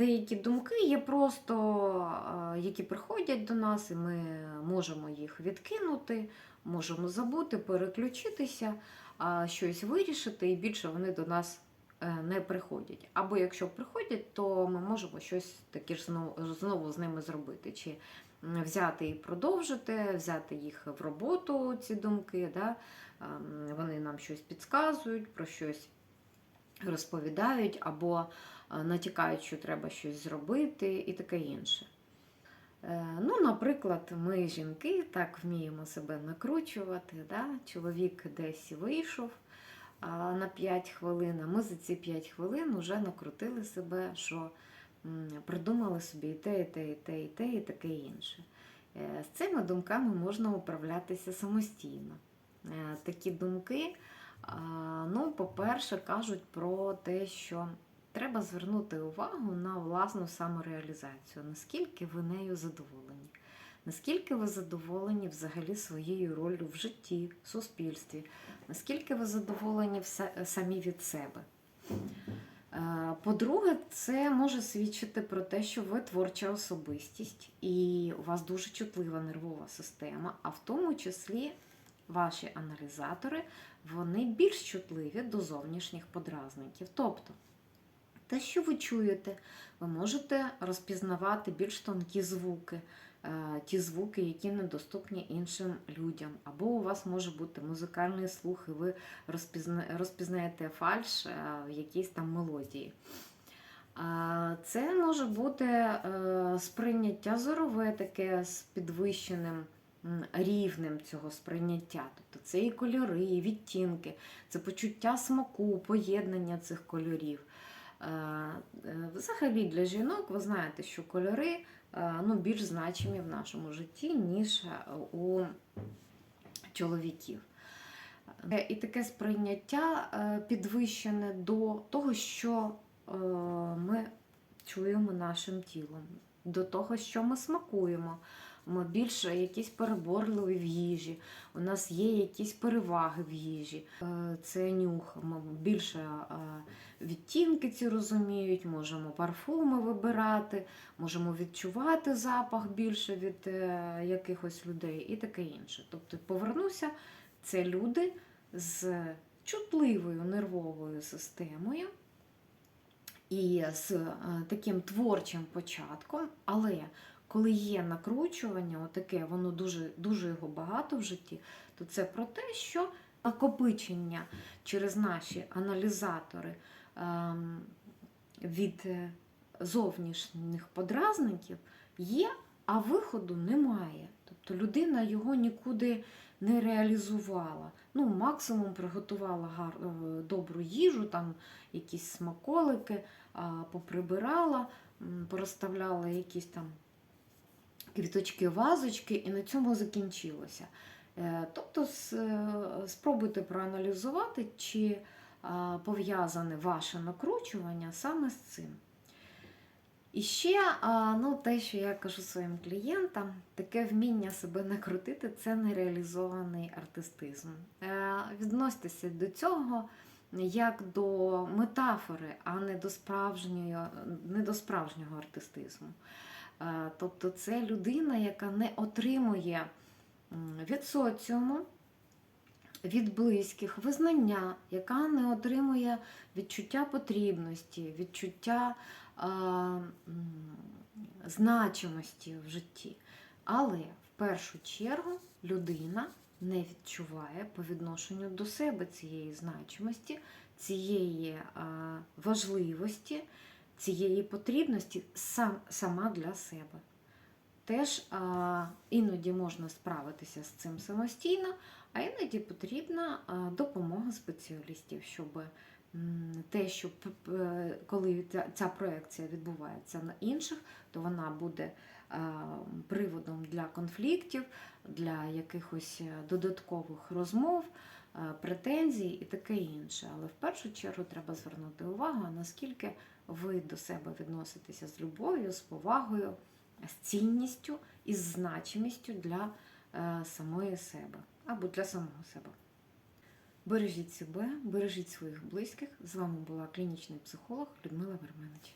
Деякі думки є просто, е, які приходять до нас, і ми можемо їх відкинути, можемо забути, переключитися, щось вирішити, і більше вони до нас е, не приходять. Або якщо приходять, то ми можемо щось таке ж знову, знову з ними зробити. Чи взяти і продовжити, взяти їх в роботу, ці думки. Да? Ем, Вони нам щось підказують, про щось розповідають, або е, натякають, що треба щось зробити, і таке інше. Е, Ну, наприклад, ми, жінки, так вміємо себе накручувати. Да? Чоловік десь вийшов на 5 хвилин, а ми за ці 5 хвилин вже накрутили себе, що придумали собі і те, і те, і те, і те, і таке інше. Е, З цими думками можна управлятися самостійно. Такі думки, ну, по-перше, кажуть про те, що треба звернути увагу на власну самореалізацію, наскільки ви нею задоволені, наскільки ви задоволені взагалі своєю роллю в житті, в суспільстві, наскільки ви задоволені самі від себе. Е, По-друге, це може свідчити про те, що ви творча особистість і у вас дуже чутлива нервова система, а в тому числі ваші аналізатори вони більш чутливі до зовнішніх подразників. Тобто, те, що ви чуєте, ви можете розпізнавати більш тонкі звуки, е, ті звуки, які недоступні іншим людям. Або у вас може бути музикальний слух, і ви розпізнаєте фальш е, в якійсь там мелодії. Це може бути е, сприйняття зорове таке з підвищеним рівнем цього сприйняття. Тобто це і кольори, і відтінки, це почуття смаку, поєднання цих кольорів. Е, е, Взагалі для жінок ви знаєте, що кольори е, ну, більш значимі в нашому житті, ніж у чоловіків. І таке сприйняття підвищене до того, що ми чуємо нашим тілом, до того, що ми смакуємо. Ми більше якісь переборливі в їжі, у нас є якісь переваги в їжі. Е, Це нюх, ми більше е, відтінки ці розуміють, можемо парфуми вибирати, можемо відчувати запах більше від е, якихось людей і таке інше. Тобто, повернуся, це люди з чутливою нервовою системою і з таким творчим початком, але коли є накручування, отаке, воно дуже, дуже його багато в житті, то це про те, що накопичення через наші аналізатори ем, від е, зовнішніх подразників є, а виходу немає. Тобто людина його нікуди не реалізувала. Ну, максимум приготувала гар... е, добру їжу, там якісь смаколики, поприбирала, м, порозставляла якісь там квіточки, вазочки, і на цьому закінчилося. Е, Тобто е, спробуйте проаналізувати, чи пов'язане ваше накручування саме з цим. І ще ну, те, що я кажу своїм клієнтам, таке вміння себе накрутити це нереалізований артистизм. Е, Відносьтеся до цього як до метафори, а не до справжнього, не до справжнього артистизму. Е, Тобто це людина, яка не отримує від соціуму, від близьких визнання, яка не отримує відчуття потрібності, відчуття а, значимості в житті. Але в першу чергу людина не відчуває по відношенню до себе цієї значимості, цієї а, важливості, цієї потрібності сам, сама для себе. Теж а, іноді можна справитися з цим самостійно, а іноді потрібна допомога спеціалістів, щоб те, що коли ця, проекція відбувається на інших, то вона буде приводом для конфліктів, для якихось е, додаткових розмов, претензій і таке інше. Але в першу чергу треба звернути увагу, наскільки ви до себе відноситеся з любов'ю, з повагою, з цінністю і з значимістю для е, самої себе або для самого себе. Бережіть себе, бережіть своїх близьких. З вами була клінічний психолог Людмила Верменич.